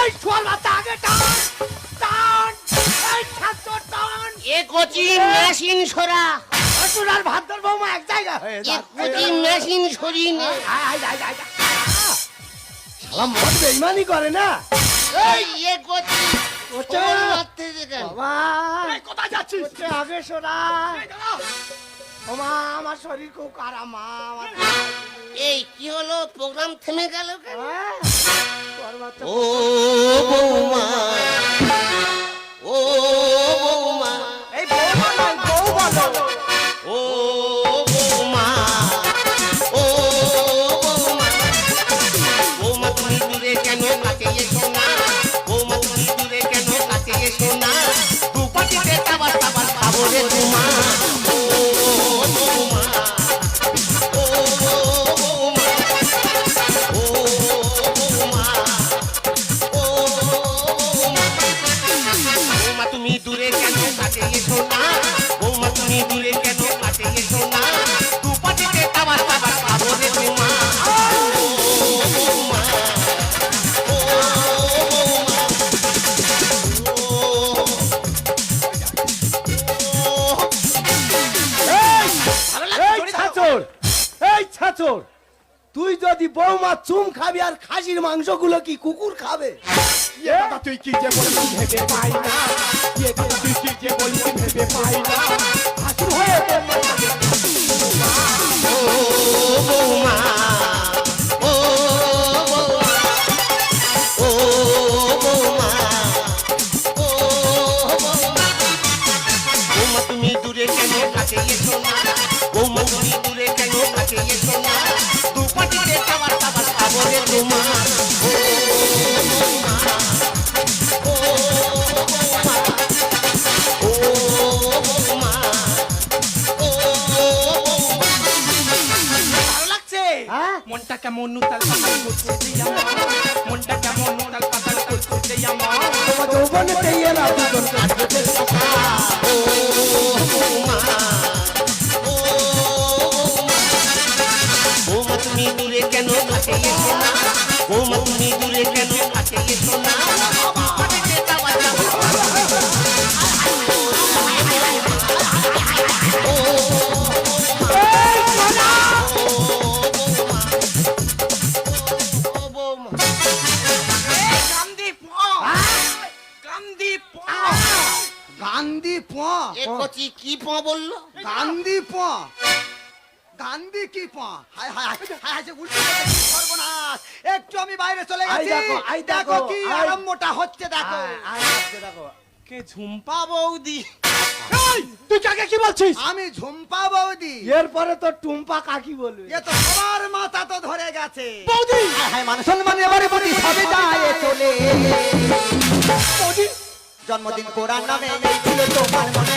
এই শোয়ার বাচ্চা আগে টান টান এই ছাত্র টান। এ কচি মেশিন সরা। আসুন আর ভাদ্র বৌমা এক জায়গা হয়ে এ যাচ্ছে। কচি মেশিন সরি না। আয়, আয়, আয়, আয়, আয়। শালা মদ বেইমানি করে না? এই এ কচি কোথায় যাচ্ছিস? আগে দাঁড়া। ওমা আমার শরীর খুব খারাপ মা এই কি হলো প্রোগ্রাম থেমে গেল কেন হ্যাঁ? ও বৌমা কাছে এসো না বৌমা তুমি। কেন কাছে এসো না দুপাটিতে তাবার তুই যদি বৌমা চুম খাবি আর খাসির মাংসগুলো কি কুকুর খাবে? তুই কি যে বলবি ভেবে পাই না। তুই কি যে বলবি ভেবে পাই না। হাসুর হয়ে বৌমা তুমি দূরে কেন কাছে না? বৌমা তুমি মনটা কেমন উতাল পাতাল করছে আমার মনটা কেমন উতাল পাতাল করছে আমার তোমার যৌবনেতে এরা দুজন কচি কি প বলল? গান্ধী প। গান্ধী কি প? হায় হায় হায় হায় হায়, উল্টো কি সর্বনাশ। একটু আমি বাইরে চলে আই গেছি। দেখো, আই দেখো কি আরম্ভটা হচ্ছে দেখো। আসছে দেখো। কে ঝুম্পা বৌদি? এই, তুই কাকে কি বলছিস? আমি ঝুম্পা বৌদি। এরপরে তো টুম্পা কাকি বলবে। এ তো সবার মাথা তো ধরে গেছে। বৌদি! হায় হায় মানে সম্মান এবারে প্রতি সবে যায় চলে বৌদি! জন্মদিন কোরআন নামে এই ছিল তোমার মনে।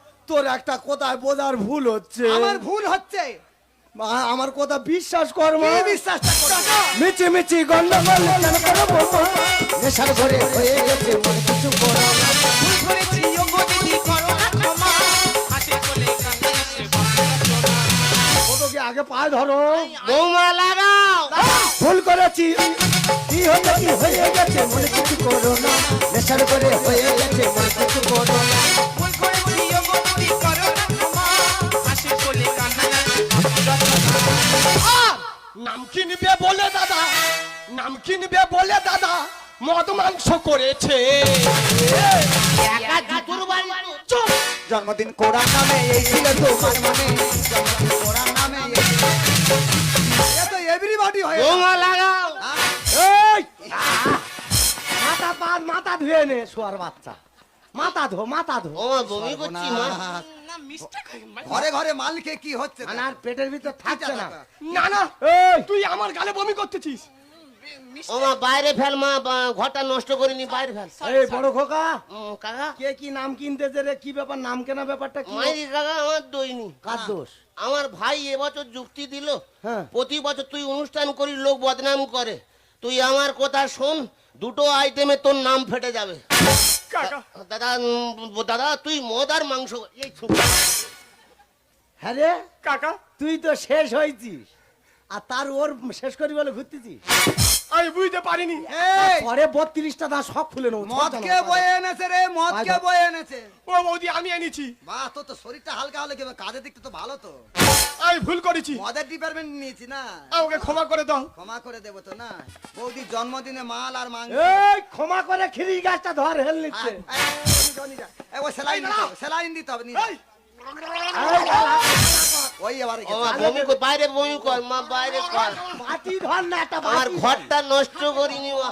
তোর একটা কোথায় বোঝার ভুল হচ্ছে। আমার ভুল হচ্ছে। মা আমার কথা বিশ্বাস কর মা। কি বিশ্বাসটা করো মিচি মিচি গন্ডগোল কেন করব মা? নেশার ঘরে হয়ে গেছে মন কিছু করো না। ভুল করেছি দিদি করো না ক্ষমা হাসি আগে পায়ে ধরো। বৌমা লাগাও ভুল করেছি কি হলো কি হয়ে গেছে মনে কিছু করো না। নেশার ঘরে হয়ে গেছে মনে কিছু করো না। ভুল করেছি নাম কিনবে বলে দাদা নাম কিনবে বলে দাদা মদ মাংস করেছে। একা জুতুর বাড়ি চুপ জন্মদিন কোরআন নামে এই ছিল তোমার মনে জন্মদিন কোরআন নামে এই তো। এভরিবডি হয়ে বৌমা লাগাও। এই মাথা পা মাথা ধুয়ে নে শোয়ার বাচ্চা। মাথা ধো মাথা ধো। ও বমি করছি মা। না মিস্টেক ঘরে ঘরে মালকে কি হচ্ছে? আর পেটের ভিতর থাকছে না। না না তুই আমার গালে বমি করতেছিস। ও মা বাইরে ফেল মা ঘরটা নষ্ট করিনি বাইরে ফেল। এই বড় খোকা। কাকা। কে কি নাম কিনতেছে রে? কি ব্যাপার? নাম কেনা ব্যাপারটা কি? মাইরি কাকা আমার দইনি কার দোষ? আমার ভাই এবছর যুক্তি দিল। হ্যাঁ। প্রতি বছর তুই অনুষ্ঠান করি লোক বদনাম করে। তুই আমার কথা শোন দুটো আইটেমে তোর নাম ফেটে যাবে। কাকা। দাদা উম, দাদা তুই মদ আর মাংস এই ছু- হ্যাঁ রে? কাকা। তুই তো শেষ হয়েছিস আর তার ওর শেষ করি বলে ঘুরতেছিস আমি বুঝতে পারিনি। পরে বত্রিশটা সব খুলে নেব মদ কে বয়ে এনেছে রে মদ কে বয়ে এনেছে? ও বৌদি আমি এনেছি। বাহ তোর তো শরীরটা হালকা হলে কি হবে? কাজের দিকটা তো ভালো তো। আমি ভুল করেছি। মদের ডিপার্টমেন্ট নিয়েছি না? আমাকে ক্ষমা করে দাও। ক্ষমা করে দেবো তো না। বৌদির জন্মদিনে মাল আর মাংস। এই ক্ষমা করে খিরি গাছটা ধর হেল নিচ্ছে। দিতে হবে স্যালাইন দিতে হবে নিয়ে যা। এই, ওই এবার ও মা বমি কর বাইরে বমি কর মা বাইরে কর। বাটি ধর না একটা আমার ঘরটা নষ্ট করিনি মা।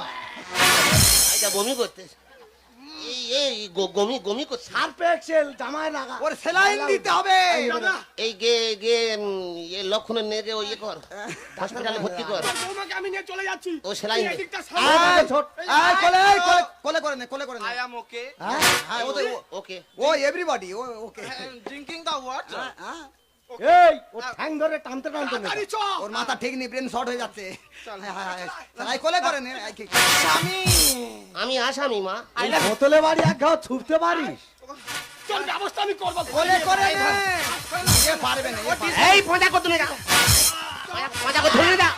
আচ্ছা বমি করতে এই এই গমি গমি করছে সার্ফ এক্সেল জামায় লাগা। ওর স্যালাইন দিতে হবে। এই গে গে এ লক্ষণের নেগে ও ইয়ে কর। হসপিটালে ভর্তি কর। তোর আমি নিয়ে চলে যাচ্ছি। ও সেলাই দে। এদিকটা ছোট। এই, কোলে কোলে কোলে করে নে কোলে করে নে। I am okay. হ্যাঁ? হ্যাঁ okay oh everybody oh okay. I am drinking হ্যাঁ। এই ও ঠ্যাং ধরে টানতে টানতে। চ ওর মাথা ঠিক নেই ব্রেন শর্ট হয়ে যাচ্ছে। স্যালাই কোলে করে নে আমি। আমি আসামি মা। বোতলে বাড়ি এক ঘাও ছুপতে পারিস। তোর ব্যবস্থা আমি করব। কোলে করে নে। এ পারবে না। এই মজা করতে না মজা করতে না